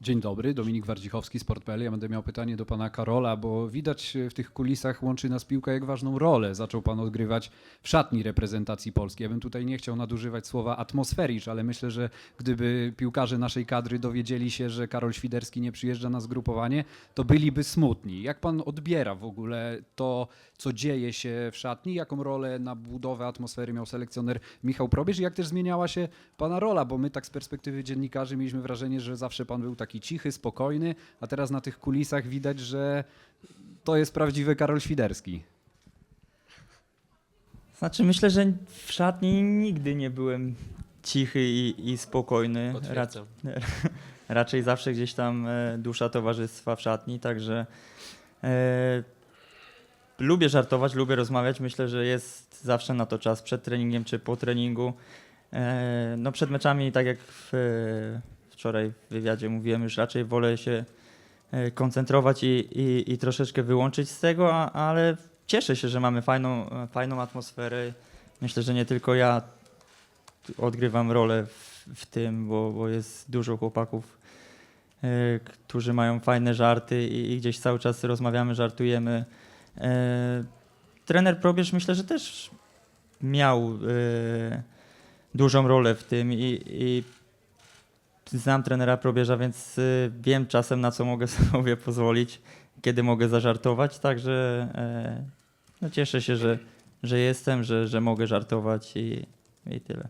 Dzień dobry, Dominik Wardzichowski, Sport.pl. Ja będę miał pytanie do pana Karola, bo widać w tych kulisach łączy nas piłka, jak ważną rolę zaczął pan odgrywać w szatni reprezentacji Polski. Ja bym tutaj nie chciał nadużywać słowa atmosfericz, ale myślę, że gdyby piłkarze naszej kadry dowiedzieli się, że Karol Świderski nie przyjeżdża na zgrupowanie, to byliby smutni. Jak pan odbiera w ogóle to, co dzieje się w szatni? Jaką rolę na budowę atmosfery miał selekcjoner Michał Probierz i jak też zmieniała się pana rola? Bo my tak z perspektywy dziennikarzy mieliśmy wrażenie, że zawsze pan był taki cichy, spokojny, a teraz na tych kulisach widać, że to jest prawdziwy Karol Świderski. Znaczy myślę, że w szatni nigdy nie byłem cichy i, i spokojny. Rac, raczej zawsze gdzieś tam e, dusza towarzystwa w szatni, także e, lubię żartować, lubię rozmawiać. Myślę, że jest zawsze na to czas przed treningiem czy po treningu. E, no przed meczami, tak jak w, wczoraj w wywiadzie mówiłem, już raczej wolę się e, koncentrować i, i, i troszeczkę wyłączyć z tego, a, ale cieszę się, że mamy fajną, fajną atmosferę. Myślę, że nie tylko ja odgrywam rolę w, w tym, bo, bo jest dużo chłopaków, e, którzy mają fajne żarty i, i gdzieś cały czas rozmawiamy, żartujemy. E, trener Probierz myślę, że też miał dużą rolę w tym i, i znam trenera Probierza, więc e, wiem czasem na co mogę sobie pozwolić, kiedy mogę zażartować, także e, no cieszę się, że, że jestem, że, że mogę żartować i, i tyle.